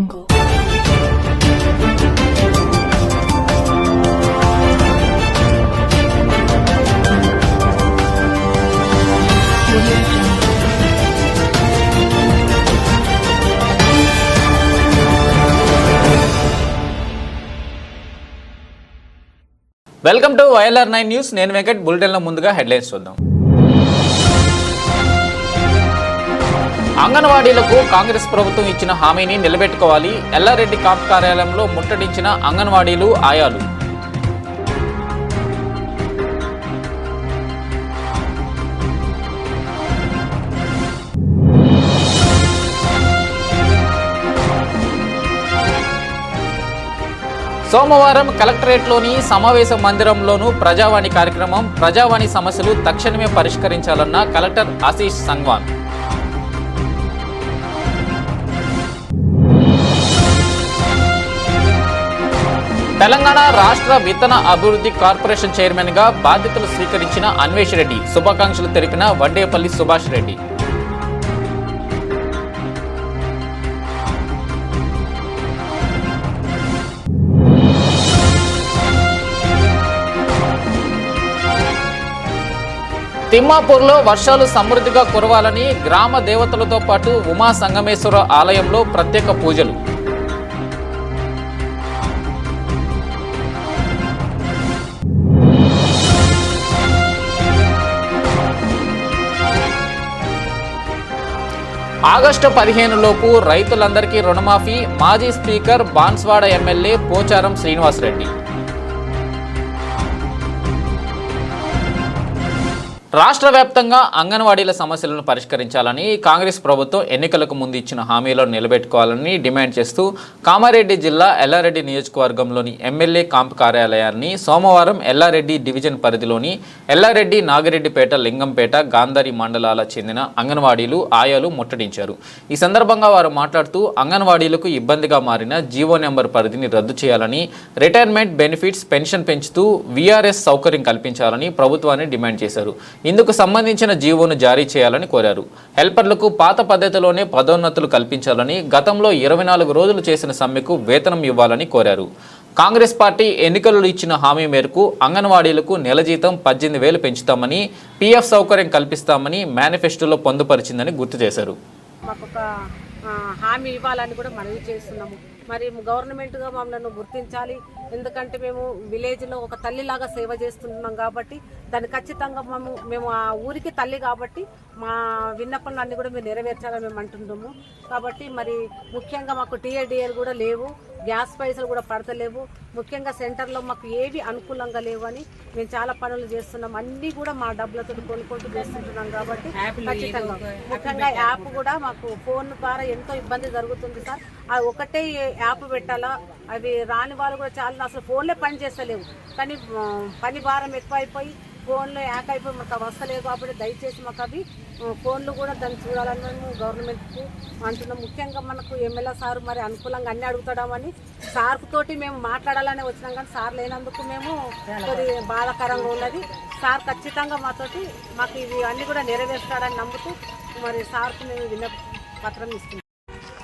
jungle. Welcome to YLR nine news నేను వెంకట్ బులెటిన్లో ముందుగా హెడ్లైన్స్ చూద్దాం అంగన్వాడీలకు కాంగ్రెస్ ప్రభుత్వం ఇచ్చిన హామీని నిలబెట్టుకోవాలి. ఎల్లారెడ్డి కాప్ కార్యాలయంలో ముట్టడించిన అంగన్వాడీలు ఆయాలు. సోమవారం కలెక్టరేట్లోని సమావేశ మందిరంలోనూ ప్రజావాణి కార్యక్రమం ప్రజావాణి సమస్యలు తక్షణమే పరిష్కరించాలన్న కలెక్టర్ ఆశీష్ సంగ్వాన్ తెలంగాణ రాష్ట్ర విత్తన అభివృద్ధి కార్పొరేషన్ చైర్మన్గా బాధ్యతలు స్వీకరించిన అన్వేష్ రెడ్డి. శుభాకాంక్షలు తెలిపిన వడ్డేపల్లి సుభాష్ రెడ్డి. తిమ్మాపూర్లో వర్షాలు సమృద్ధిగా కురవాలని గ్రామ దేవతలతో పాటు ఉమా సంగమేశ్వర ఆలయంలో ప్రత్యేక పూజలు. ఆగస్టు పదిహేను లోపు రైతులందరికీ రుణమాఫీ మాజీ స్పీకర్ బాన్స్వాడ ఎమ్మెల్యే పోచారం శ్రీనివాసరెడ్డి. రాష్ట్ర వ్యాప్తంగా అంగన్వాడీల సమస్యలను పరిష్కరించాలని కాంగ్రెస్ ప్రభుత్వం ఎన్నికలకు ముందు ఇచ్చిన హామీలను నిలబెట్టుకోవాలని డిమాండ్ చేస్తూ కామారెడ్డి జిల్లా ఎల్లారెడ్డి నియోజకవర్గంలోని ఎమ్మెల్యే కాంప్ కార్యాలయాన్ని సోమవారం ఎల్లారెడ్డి డివిజన్ పరిధిలోని ఎల్లారెడ్డి నాగిరెడ్డిపేట లింగంపేట గాంధారి మండలాల చెందిన అంగన్వాడీలు ఆయాలు ముట్టడించారు. ఈ సందర్భంగా వారు మాట్లాడుతూ అంగన్వాడీలకు ఇబ్బందిగా మారిన జీవో నెంబర్ పరిధిని రద్దు చేయాలని రిటైర్మెంట్ బెనిఫిట్స్ పెన్షన్ పెంచుతూ వీఆర్ఎస్ సౌకర్యం కల్పించాలని ప్రభుత్వాన్ని డిమాండ్ చేశారు. ఇందుకు సంబంధించిన జీవోను జారీ చేయాలని కోరారు. హెల్పర్లకు పాత పద్ధతిలోనే పదోన్నతులు కల్పించాలని గతంలో ఇరవై నాలుగు రోజులు చేసిన సమ్మెకు వేతనం ఇవ్వాలని కోరారు. కాంగ్రెస్ పార్టీ ఎన్నికలు ఇచ్చిన హామీ మేరకు అంగన్వాడీలకు నెల జీతం పద్దెనిమిది వేలు పెంచుతామని పీఎఫ్ సౌకర్యం కల్పిస్తామని మేనిఫెస్టోలో పొందుపరిచిందని గుర్తు చేశారు. హామీ ఇవ్వాలని కూడా మనవి చేస్తున్నాము. మరి గవర్నమెంట్గా మమ్మల్ని గుర్తించాలి. ఎందుకంటే మేము విలేజ్లో ఒక తల్లిలాగా సేవ చేస్తున్నాం కాబట్టి దాన్ని ఖచ్చితంగా మేము మేము ఆ ఊరికి తల్లి కాబట్టి మా విన్నపములన్నీ కూడా మీరు నెరవేర్చాలని మేము అంటున్నాము కాబట్టి మరి ముఖ్యంగా మాకు టీఏడిఎల్ కూడా లేవు గ్యాస్ పైసలు కూడా పడతలేవు. ముఖ్యంగా సెంటర్లో మాకు ఏవి అనుకూలంగా లేవు అని మేము చాలా పనులు చేస్తున్నాం. అన్నీ కూడా మా డబ్బులతో కొనుక్కుంటూ చేస్తుంటున్నాం కాబట్టి ఖచ్చితంగా. ముఖ్యంగా యాప్ కూడా మాకు ఫోన్ ద్వారా ఎంతో ఇబ్బంది జరుగుతుంది సార్. అది ఒకటే యాప్ పెట్టాలా? అవి రాని వాళ్ళు కూడా చాలా అసలు ఫోన్లే పని చేస్తలేవు. కానీ పని భారం ఎక్కువైపోయి ఫోన్లో యాక్ అయిపోయి మాకు అవి వస్తలేవు కాబట్టి దయచేసి మాకు అవి ఫోన్లు కూడా దాన్ని చూడాలని మేము గవర్నమెంట్కు అంటున్నాం. ముఖ్యంగా మనకు ఎమ్మెల్యే సార్ మరి అనుకూలంగా అన్నీ అడుగుతాడమని సార్ తోటి మేము మాట్లాడాలని వచ్చినాం కానీ సార్ లేనందుకు మేము కొద్ది బాధాకరంగా ఉన్నది. సార్ ఖచ్చితంగా మాతోటి మాకు ఇవి అన్నీ కూడా నెరవేరుస్తాడని నమ్ముతూ మరి సార్కు మేము విన్న పత్రం ఇస్తున్నాం.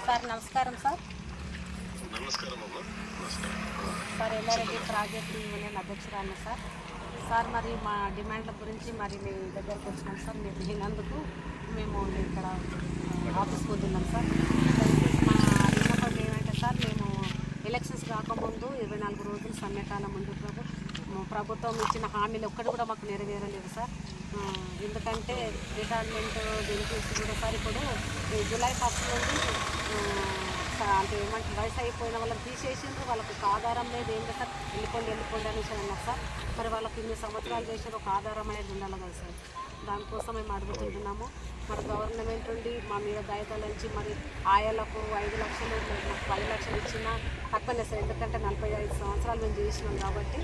సార్ నమస్కారం sir. Sir Yellareddy project union అధ్యక్షురాలు సార్. సార్ మరి మా డిమాండ్ల గురించి మరి మీ దగ్గరకు వచ్చినాం సార్. మీరు విన్నందుకు మేము ఇక్కడ ఆఫీస్కి వద్దున్నాం సార్. మా విన్నపం ఏమంటే సార్ మేము ఎలక్షన్స్ కాకముందు ఇరవై నాలుగు రోజులు సమ్మెకాలం ముందు ప్రభుత్వం ఇచ్చిన హామీలు ఒక్కటి కూడా మాకు నెరవేరలేదు సార్. ఎందుకంటే రిటైర్మెంట్ బెనిఫిట్స్ కూడా సార్ ఇప్పుడు జూలై ఫస్ట్ నుండి అంటే ఏమంటే వయసు అయిపోయిన వాళ్ళని తీసేసిండ్రు వాళ్ళకి ఒక ఆధారం లేదు. ఏం లేదు సార్? వెళ్ళిపోండి వెళ్ళిపోండి అనేసి అన్నారు సార్. మరి వాళ్ళకి ఇన్ని సంవత్సరాలు చేసిన ఒక ఆధారం అనేది ఉండాలి కదా సార్. దానికోసం మేము అడుగుతుంటున్నాము మరి గవర్నమెంట్ ఉండి మా మీద దయతలంచి మరి ఆయాలకు ఐదు లక్షలు పది లక్షలు ఇచ్చినా తక్కువనే సార్. ఎందుకంటే నలభై ఐదు సంవత్సరాలు మేము చేసినాం కాబట్టి.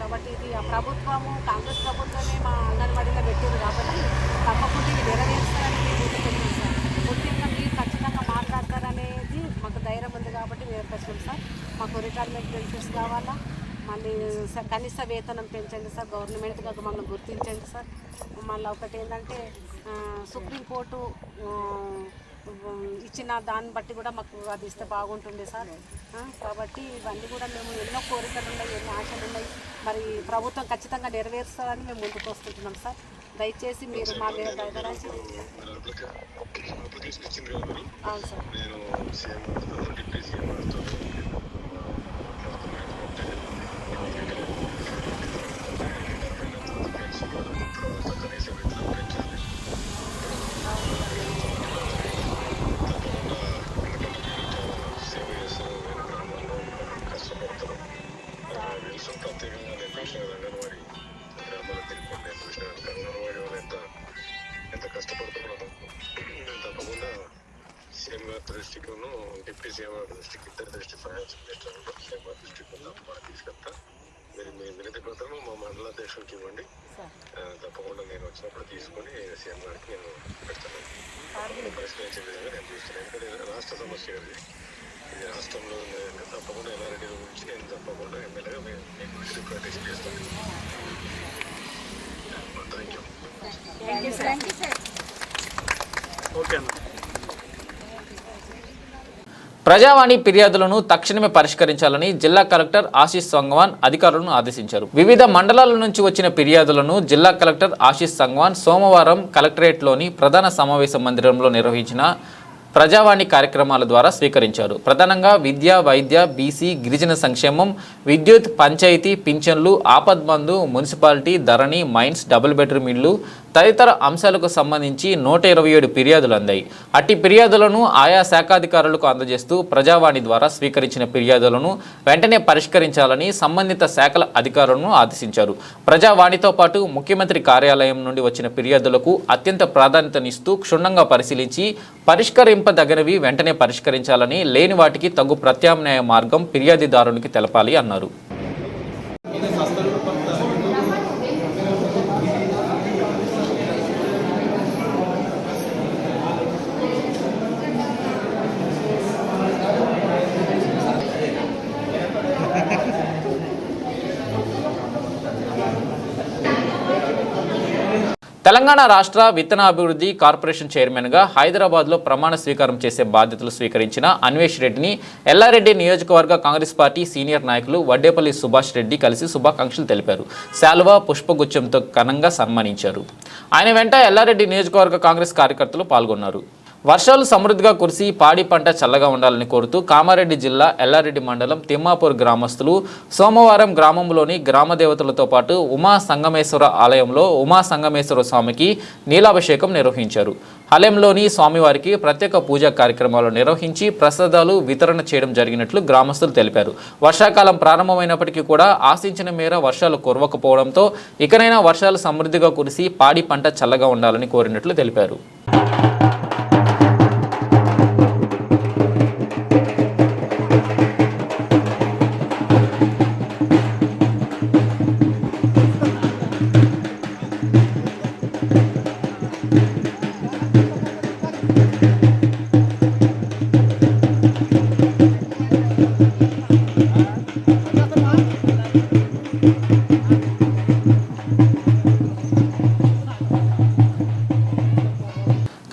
కాబట్టి ఇది ఆ ప్రభుత్వము కాంగ్రెస్ ప్రభుత్వమే మా అంగన్వాడీలో పెట్టింది కాబట్టి తప్పకుండా ఇది నెరవేరుస్తారని మేము కోరుకుంటున్నాం సార్ ముఖ్యంగా మీరు ఖచ్చితంగా మాట్లాడతారనేది మాకు ధైర్యం ఉంది సార్. మాకు రిటైర్మెంట్ బెనిఫిట్స్ కావాలా? మళ్ళీ సార్ కనీస వేతనం పెంచండి సార్. గవర్నమెంట్గా మమ్మల్ని గుర్తించండి సార్. మళ్ళీ ఒకటి ఏంటంటే సుప్రీంకోర్టు ఇచ్చిన దాన్ని బట్టి కూడా మాకు అది ఇస్తే బాగుంటుంది సార్. కాబట్టి ఇవన్నీ కూడా మేము ఎన్నో కోరికలు ఉన్నాయి ఎన్నో ఆశలు ఉన్నాయి. మరి ప్రభుత్వం ఖచ్చితంగా నెరవేరుస్తారని మేము ముందుకు వస్తుంటున్నాం సార్. దయచేసి మీరు మా మీద దయదరాచి అప్లికేషన్ అవును సార్. నేను దృష్టి గారి దృష్టికి తప్పకుండా తీసుకెళ్తా మీరు మీ వినతి మా మండల అధ్యక్షుడికి ఇవ్వండి తప్పకుండా నేను వచ్చినప్పుడు తీసుకొని సీఎం గారికి నేను పెడతాను పరిష్కరించే విధంగా నేను చూస్తాను ఎందుకంటే ఇది రాష్ట్ర సమస్య ఇది ఇది రాష్ట్రంలో తప్పకుండా ఎల్లారెడ్డి గురించి నేను తప్పకుండా ఎమ్మెల్యేగా మీ మీ గురించి రిప్రజెంటేషన్ చేస్తాను థ్యాంక్ యూ ప్రజావాణి ఫిర్యాదులను తక్షణమే పరిష్కరించాలని జిల్లా కలెక్టర్ ఆశీష్ సంగ్వాన్ అధికారులను ఆదేశించారు. వివిధ మండలాల నుంచి వచ్చిన ఫిర్యాదులను జిల్లా కలెక్టర్ ఆశీష్ సంగ్వాన్ సోమవారం కలెక్టరేట్లోని ప్రధాన సమావేశ మందిరంలో నిర్వహించిన ప్రజావాణి కార్యక్రమాల ద్వారా స్వీకరించారు. ప్రధానంగా విద్య వైద్య బీసీ గిరిజన సంక్షేమం విద్యుత్ పంచాయతీ పింఛన్లు Apadbandhu municipality Dharani mines double bedroom ఇళ్ళు తదితర అంశాలకు సంబంధించి నూట ఇరవై ఏడు ఫిర్యాదులు అందాయి. అట్టి ఫిర్యాదులను ఆయా శాఖాధికారులకు అందజేస్తూ ప్రజావాణి ద్వారా స్వీకరించిన ఫిర్యాదులను వెంటనే పరిష్కరించాలని సంబంధిత శాఖల అధికారులను ఆదేశించారు. ప్రజావాణితో పాటు ముఖ్యమంత్రి కార్యాలయం నుండి వచ్చిన ఫిర్యాదులకు అత్యంత ప్రాధాన్యతనిస్తూ క్షుణ్ణంగా పరిశీలించి పరిష్కరింపదగినవి వెంటనే పరిష్కరించాలని లేని వాటికి తగు ప్రత్యామ్నాయ మార్గం ఫిర్యాదిదారునికి తెలపాలి అన్నారు. తెలంగాణ రాష్ట్ర విత్తనాభివృద్ధి కార్పొరేషన్ చైర్మన్గా హైదరాబాద్లో ప్రమాణ స్వీకారం చేసే బాధ్యతలు స్వీకరించిన అన్వేష్ రెడ్డిని ఎల్లారెడ్డి నియోజకవర్గ కాంగ్రెస్ పార్టీ సీనియర్ నాయకులు వడ్డేపల్లి సుభాష్ రెడ్డి కలిసి శుభాకాంక్షలు తెలిపారు. శాలువా పుష్పగుచ్చంతో ఘనంగా సన్మానించారు. ఆయన వెంట ఎల్లారెడ్డి నియోజకవర్గ కాంగ్రెస్ కార్యకర్తలు పాల్గొన్నారు. వర్షాలు సమృద్ధిగా కురిసి పాడి పంట చల్లగా ఉండాలని కోరుతూ కామారెడ్డి జిల్లా ఎల్లారెడ్డి మండలం తిమ్మాపూర్ గ్రామస్తులు సోమవారం గ్రామంలోని గ్రామ దేవతలతో పాటు ఉమా సంగమేశ్వర ఆలయంలో ఉమా సంగమేశ్వర స్వామికి నీలాభిషేకం నిర్వహించారు. ఆలయంలోని స్వామివారికి ప్రత్యేక పూజా కార్యక్రమాలు నిర్వహించి ప్రసాదాలు వితరణ చేయడం జరిగినట్లు గ్రామస్తులు తెలిపారు. వర్షాకాలం ప్రారంభమైనప్పటికీ కూడా ఆశించిన మేర వర్షాలు కురవకపోవడంతో ఇకనైనా వర్షాలు సమృద్ధిగా కురిసి పాడి పంట చల్లగా ఉండాలని కోరినట్లు తెలిపారు.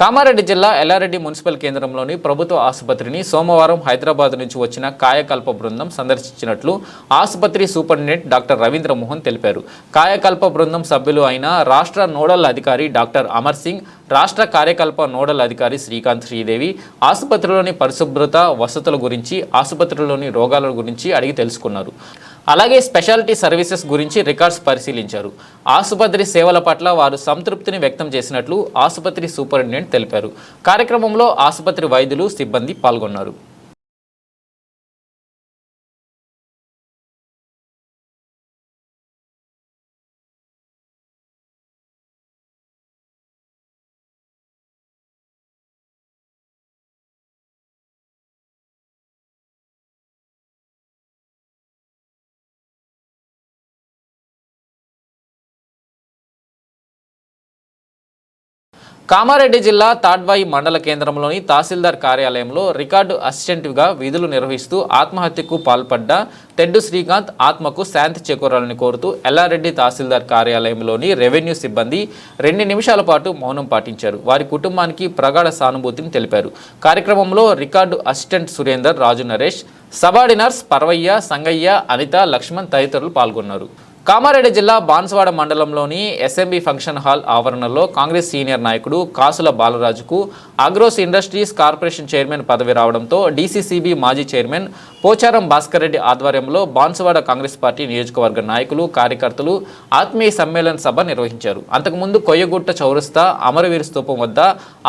కామారెడ్డి జిల్లా ఎల్లారెడ్డి మున్సిపల్ కేంద్రంలోని ప్రభుత్వ ఆసుపత్రిని సోమవారం హైదరాబాద్ నుంచి వచ్చిన కాయకల్ప బృందం సందర్శించినట్లు ఆసుపత్రి సూపరింటెండెంట్ డాక్టర్ రవీంద్ర మోహన్ తెలిపారు. కాయకల్ప బృందం సభ్యులు అయిన రాష్ట్ర నోడల్ అధికారి డాక్టర్ అమర్ సింగ్ రాష్ట్ర కార్యకల్ప నోడల్ అధికారి శ్రీకాంత్ శ్రీదేవి ఆసుపత్రిలోని పరిశుభ్రత వసతుల గురించి ఆసుపత్రిలోని రోగాల గురించి అడిగి తెలుసుకున్నారు. అలాగే స్పెషాలిటీ సర్వీసెస్ గురించి రికార్డ్స్ పరిశీలించారు. ఆసుపత్రి సేవల పట్ల వారు సంతృప్తిని వ్యక్తం చేసినట్లు ఆసుపత్రి సూపరింటెండెంట్ తెలిపారు. కార్యక్రమంలో ఆసుపత్రి వైద్యులు సిబ్బంది పాల్గొన్నారు. కామారెడ్డి జిల్లా తాడ్వాయి మండల కేంద్రంలోని తహసీల్దార్ కార్యాలయంలో రికార్డు అసిస్టెంట్గా విధులు నిర్వహిస్తూ ఆత్మహత్యకు పాల్పడ్డ తెడ్డు శ్రీకాంత్ ఆత్మకు శాంతి చేకూరాలని కోరుతూ ఎల్లారెడ్డి తహసీల్దార్ కార్యాలయంలోని రెవెన్యూ సిబ్బంది రెండు నిమిషాల పాటు మౌనం పాటించారు. వారి కుటుంబానికి ప్రగాఢ సానుభూతిని తెలిపారు. కార్యక్రమంలో record assistant Surender Raju Naresh subordinates Parvayya Sangayya Anitha Lakshman తదితరులు పాల్గొన్నారు. కామారెడ్డి జిల్లా బాన్సువాడ మండలంలోని ఎస్ఎంబి ఫంక్షన్ హాల్ ఆవరణలో కాంగ్రెస్ సీనియర్ నాయకుడు కాసుల బాలరాజుకు అగ్రోస్ ఇండస్ట్రీస్ కార్పొరేషన్ చైర్మన్ పదవి రావడంతో డీసీసీబీ మాజీ చైర్మన్ పోచారం భాస్కర్ రెడ్డి ఆధ్వర్యంలో బాన్సువాడ కాంగ్రెస్ పార్టీ నియోజకవర్గ నాయకులు కార్యకర్తలు ఆత్మీయ సమ్మేళన సభ నిర్వహించారు. అంతకుముందు కొయ్యగుట్ట చౌరస్తా అమరవీరు స్తూపం వద్ద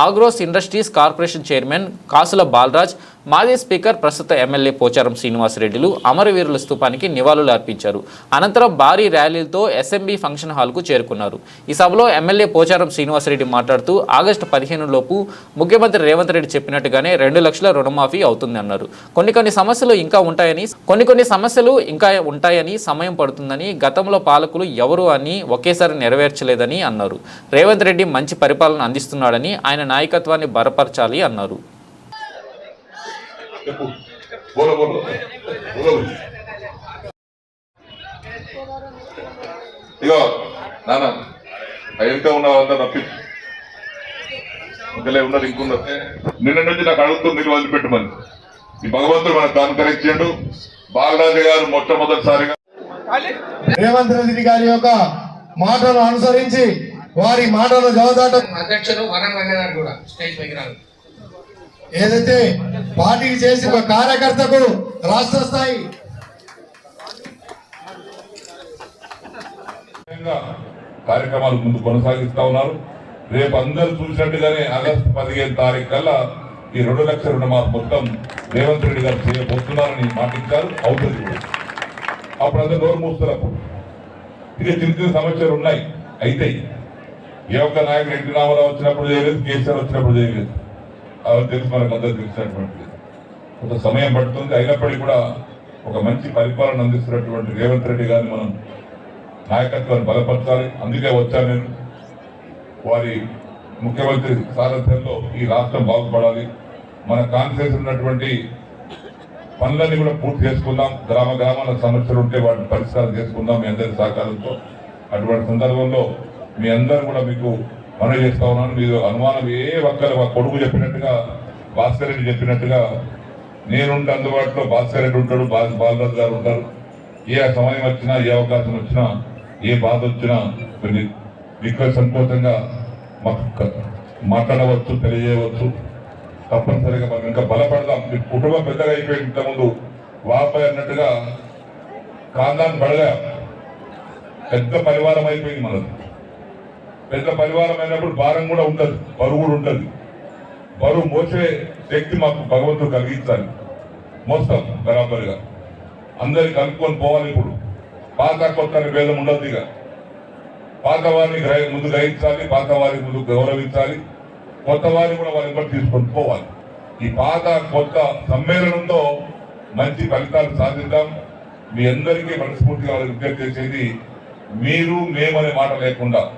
ఆగ్రోస్ ఇండస్ట్రీస్ కార్పొరేషన్ చైర్మన్ కాసుల బాలరాజ్ మాజీ స్పీకర్ ప్రస్తుత ఎమ్మెల్యే పోచారం శ్రీనివాసరెడ్డిలు అమరవీరుల స్థూపానికి నివాళులు అర్పించారు. అనంతరం భారీ ర్యాలీలతో ఎస్ఎంబీ ఫంక్షన్ హాల్కు చేరుకున్నారు. ఈ సభలో ఎమ్మెల్యే పోచారం శ్రీనివాసరెడ్డి మాట్లాడుతూ ఆగస్టు పదిహేను లోపు ముఖ్యమంత్రి రేవంత్ రెడ్డి చెప్పినట్టుగానే రెండు లక్షల రుణమాఫీ అవుతుంది అన్నారు. కొన్ని కొన్ని సమస్యలు ఇంకా ఉంటాయని కొన్ని కొన్ని సమస్యలు ఇంకా ఉంటాయని సమయం పడుతుందని గతంలో పాలకులు ఎవరు అని ఒకేసారి నెరవేర్చలేదని అన్నారు. రేవంత్ రెడ్డి మంచి పరిపాలన అందిస్తున్నాడని ఆయన నాయకత్వాన్ని బలపరచాలి అన్నారు. చెప్పు. బోలో బోలో. బోలో ఇగో నాన్న వెనుక ఉన్న వాళ్ళంతా తప్పి ఇంకలే ఉన్నది ఇంకున్నది నిన్న నుంచి నాకు అడుగుతుంది మీరు వదిలిపెట్టమని. ఈ భగవంతుడు మనకు కరెక్ట్ చేయండు బాలరాజు గారు మొట్టమొదటిసారిగా రేవంత్ రెడ్డి గారి యొక్క మాటలు అనుసరించి వారి మాటలు జవదాట అధ్యక్షుడు వరం రంగనాథ్ కూడా స్టేజ్ పైకి రాదు ఏదైతే పార్టీకి చేసి ఒక కార్యకర్తకు రాష్ట్ర స్థాయి కార్యక్రమాలు ముందు కొనసాగిస్తా ఉన్నారు. రేపు అందరూ చూసినట్టుగానే ఆగస్టు పదిహేను తారీఖు కల్లా ఈ రెండు లక్షల రుణమాఫీ మొత్తం రేవంత్ రెడ్డి గారు చేయబోతున్నారని మాటించారు అవుతుంది అప్పుడు అందరూ నోరు మూస్తారు అప్పుడు. ఇక చిన్న చిన్న సమస్యలు ఉన్నాయి. అయితే ఏ ఒక్క నాయకుడు ఎన్టీ రామారావు వచ్చినప్పుడు చేయలేదు కేసీఆర్ వచ్చినప్పుడు చేయలేదు. అవి తెలుసు మనకు అందరూ తెలిసినటువంటిది కొంత సమయం పడుతుంది అయినప్పటికీ కూడా ఒక మంచి పరిపాలన అందిస్తున్నటువంటి రేవంత్ రెడ్డి గారిని మనం నాయకత్వాన్ని బలపరచాలి. అందుకే వచ్చాను నేను. వారి ముఖ్యమంత్రి సారథ్యంలో ఈ రాష్ట్రం బాగుపడాలి. మన కాన్ఫరెన్స్ ఉన్నటువంటి పనులన్నీ కూడా పూర్తి చేసుకుందాం. గ్రామ గ్రామాల సమస్యలు ఉంటే వాటిని పరిష్కారం చేసుకుందాం మీ అందరి సహకారంతో. అటువంటి సందర్భంలో మీ అందరూ కూడా మీకు మనవి చేస్తా ఉన్నాను మీరు అనుమానం ఏ ఒక్కరు మా కొడుకు చెప్పినట్టుగా భాస్కర్ రెడ్డి చెప్పినట్టుగా నేనుంటే అందుబాటులో భాస్కర్ రెడ్డి ఉంటాడు బా- బాలరాజు గారు ఉంటారు. ఏ సమయం వచ్చినా ఏ అవకాశం వచ్చినా ఏ బాధ వచ్చినా కొన్ని మీకు సంకోచంగా మాకు మాట్లాడవచ్చు తెలియజేయవచ్చు. తప్పనిసరిగా మనం ఇంకా బలపడదాం. మీ కుటుంబం పెద్దగా అయిపోయింది ఇంతకుముందు. వాపై అన్నట్టుగా కాందాన్ని బడగా పెద్ద పరివారం అయిపోయింది మనది. పెద్ద పరివారం అయినప్పుడు భారం కూడా ఉంటుంది బరువు కూడా ఉంటుంది. బరువు మోసే శక్తి మాకు భగవంతుడు కలిగించాలి. మోస్తాం బరాబరిగా. అందరికి కలుపుకొని పోవాలి ఇప్పుడు. పాత కొత్త భేదం ఉండదు ఇక. పాత వారిని గ్రహ- ముందు గ్రహించాలి పాత వారిని ముందు గౌరవించాలి. కొత్త వారిని కూడా వారిని కూడా తీసుకొని పోవాలి. ఈ పాత కొత్త సమ్మేళనంతో మంచి ఫలితాలు సాధిద్దాం. మీ అందరికీ మనస్ఫూర్తిగా విజ్ఞప్తి చేసేది మీరు మేమనే మాట లేకుండా.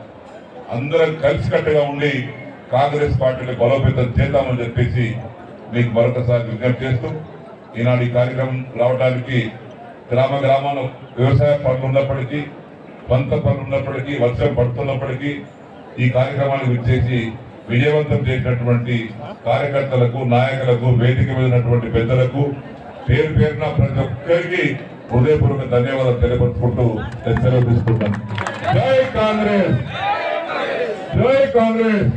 అందరం కలిసికట్టుగా ఉండి కాంగ్రెస్ పార్టీని బలోపేతం చేద్దామని చెప్పేసి మీకు మరొకసారి విజ్ఞప్తి చేస్తూ ఈనాడు ఈ కార్యక్రమం రావడానికి గ్రామ గ్రామాలు వ్యవసాయ పనులు ఉన్నప్పటికీ పంత పనులు ఉన్నప్పటికీ వర్షం పడుతున్నప్పటికీ ఈ కార్యక్రమాన్ని విచ్చేసి విజయవంతం చేసినటువంటి కార్యకర్తలకు నాయకులకు వేదిక మీద ఉన్నటువంటి పెద్దలకు పేరు పేరున ప్రతి ఒక్కరికి హృదయపూర్వక ధన్యవాదాలు తెలియపరుచుకుంటూ నేను సెలవు తీసుకుంటాను జై కాంగ్రెస్! జై కాంగ్రెస్.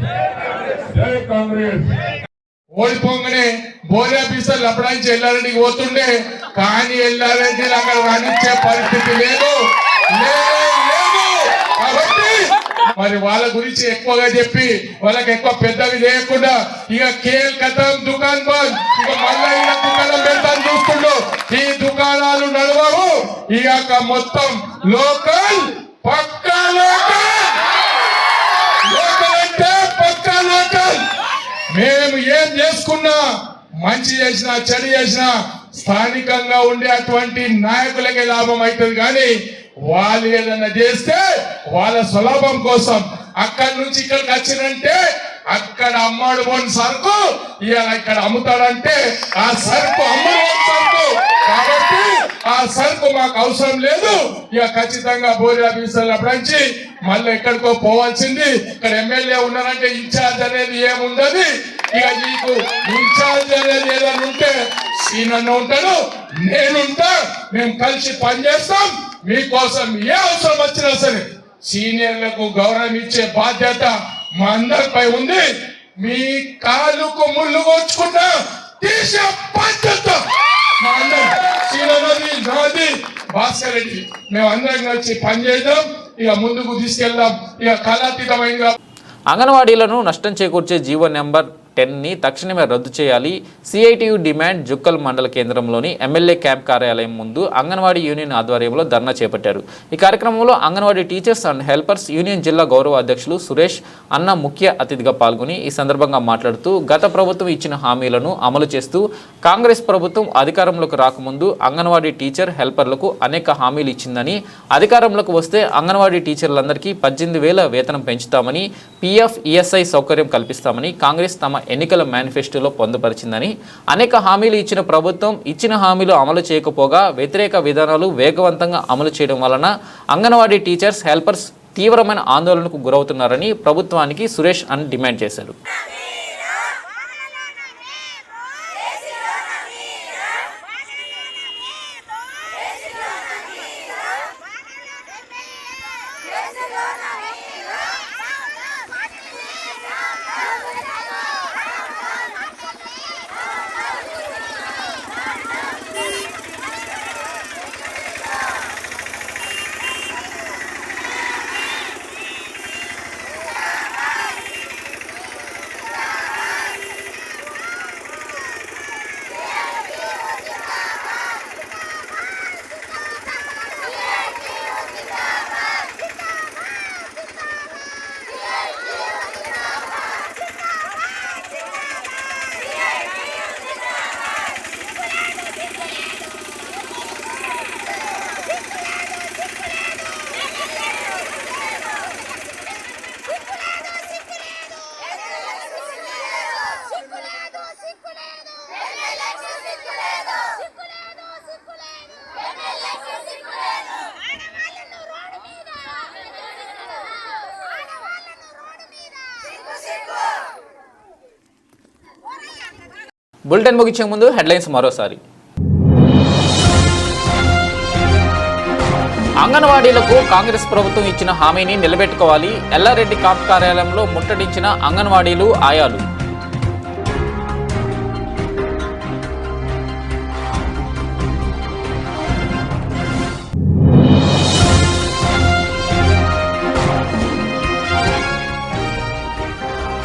జై కాంగ్రెస్. ఓడిపోగానే బోరే ఆఫీసర్లు అప్పడానికి వెళ్ళాలని పోతుండే కానీ వెళ్ళాలంటే అక్కడ రాణించే పరిస్థితి లేదు. కాబట్టి మరి వాళ్ళ గురించి ఎక్కువగా చెప్పి వాళ్ళకి ఎక్కువ పెద్దవి చేయకుండా ఇక కేల్ కథం దుకాన్ బంద్ ఇక మళ్ళీ దుకాణం పెడతాను చూస్తుండు. ఈ దుకాణాలు నడవవు. ఇక మొత్తం లోకల్ పక్కా లోకల్. మేము ఏం చేసుకున్నా మంచి చేసినా చెడు చేసినా స్థానికంగా ఉండే అటువంటి నాయకులకే లాభం అవుతుంది కానీ వాళ్ళు ఏదైనా చేస్తే వాళ్ళ సులభం కోసం అక్కడి నుంచి ఇక్కడికి వచ్చినంటే అక్కడ అమ్మాడు పోని సరుకు ఇవాళ ఇక్కడ అమ్ముతాడంటే ఆ సరుకు అమ్మడు సరుకు. కాబట్టి ఆ సరుకు మాకు అవసరం లేదు. ఇక ఖచ్చితంగా బోరి ఆఫీసర్ల అప్పుడంచి మళ్ళీ ఎక్కడికో పోవాల్సింది. ఇక్కడ ఎమ్మెల్యే ఉన్నారంటే ఇన్ఛార్జ్ అనేది ఏముండదు. ఇక నీకు ఇన్ఛార్జ్ అనేది ఏదైనా ఉంటే సీనన్న ఉంటాడు. నేనుంటా మేము కలిసి పనిచేస్తాం మీకోసం ఏ అవసరం వచ్చినా సరే సీనియర్లకు గౌరవం ఇచ్చే బాధ్యత మా అందరిపై ఉంది. మీ కాలుకు ముళ్ళు కొచ్చుకున్నా తీసే బాధ్యత మా అందరం సీనన్నది నాది భాస్కర్ రెడ్డి. మేము అందరం కలిసి పనిచేద్దాం ఇక ముందుకు తీసుకెళ్దాం ఇక కళాతీతమైన అంగన్వాడీలను నష్టం చేకూర్చే జీవో నెంబర్ టెన్ని తక్షణమే రద్దు చేయాలి. సిఐటియు డిమాండ్ జుక్కల్ మండల కేంద్రంలోని ఎమ్మెల్యే క్యాంప్ కార్యాలయం ముందు అంగన్వాడీ యూనియన్ ఆధ్వర్యంలో ధర్నా చేపట్టారు. ఈ కార్యక్రమంలో anganwadi teachers and helpers union జిల్లా గౌరవ అధ్యక్షులు సురేష్ అన్న ముఖ్య అతిథిగా పాల్గొని ఈ సందర్భంగా మాట్లాడుతూ గత ప్రభుత్వం ఇచ్చిన హామీలను అమలు చేస్తూ కాంగ్రెస్ ప్రభుత్వం అధికారంలోకి రాకముందు అంగన్వాడీ టీచర్ హెల్పర్లకు అనేక హామీలు ఇచ్చిందని అధికారంలోకి వస్తే అంగన్వాడీ టీచర్లందరికీ పద్దెనిమిది వేల వేతనం పెంచుతామని పీఎఫ్ ఈఎస్ఐ సౌకర్యం కల్పిస్తామని కాంగ్రెస్ తమ ఎన్నికల మేనిఫెస్టోలో పొందుపరిచిందని అనేక హామీలు ఇచ్చిన ప్రభుత్వం ఇచ్చిన హామీలు అమలు చేయకపోగా వ్యతిరేక విధానాలు వేగవంతంగా అమలు చేయడం వలన అంగన్వాడీ టీచర్స్ హెల్పర్స్ తీవ్రమైన ఆందోళనకు గురవుతున్నారని ప్రభుత్వానికి సురేష్ అని డిమాండ్ చేశారు బులెటిన్ ముగించే ముందు హెడ్లైన్స్ మరోసారి. అంగన్వాడీలకు కాంగ్రెస్ ప్రభుత్వం ఇచ్చిన హామీని నిలబెట్టుకోవాలి. ఎల్లారెడ్డి కాప్ కార్యాలయంలో ముట్టడించిన అంగన్వాడీలు ఆయాలు.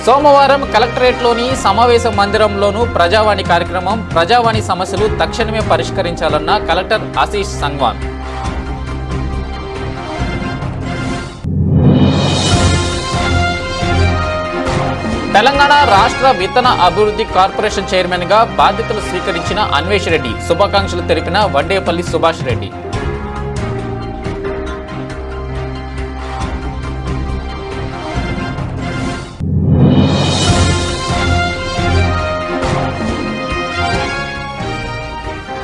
సోమవారం కలెక్టరేట్లోని సమావేశ మందిరంలోనూ ప్రజావాణి కార్యక్రమం ప్రజావాణి సమస్యలు తక్షణమే పరిష్కరించాలన్న కలెక్టర్ ఆశీష్ సంగ్వాన్ తెలంగాణ రాష్ట్ర విత్తన అభివృద్ధి కార్పొరేషన్ చైర్మన్గా బాధ్యతలు స్వీకరించిన అన్వేష్ రెడ్డి. శుభాకాంక్షలు తెలిపిన వడ్డేపల్లి సుభాష్ రెడ్డి.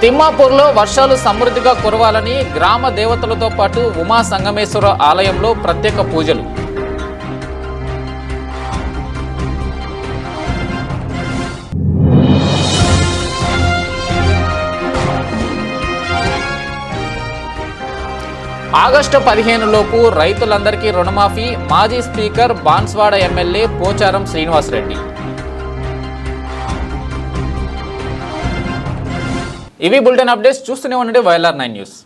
తిమ్మాపూర్లో వర్షాలు సమృద్ధిగా కురవాలని గ్రామ దేవతలతో పాటు ఉమా సంగమేశ్వర ఆలయంలో ప్రత్యేక పూజలు. ఆగస్టు పదిహేను లోపు రైతులందరికీ రుణమాఫీ మాజీ స్పీకర్ బాన్స్వాడ ఎమ్మెల్యే పోచారం శ్రీనివాసరెడ్డి. ఇవి బులెటిన్ అప్డేట్స్ చూస్తూనే ఉండండి వైఎల్ఆర్ నైన్ న్యూస్.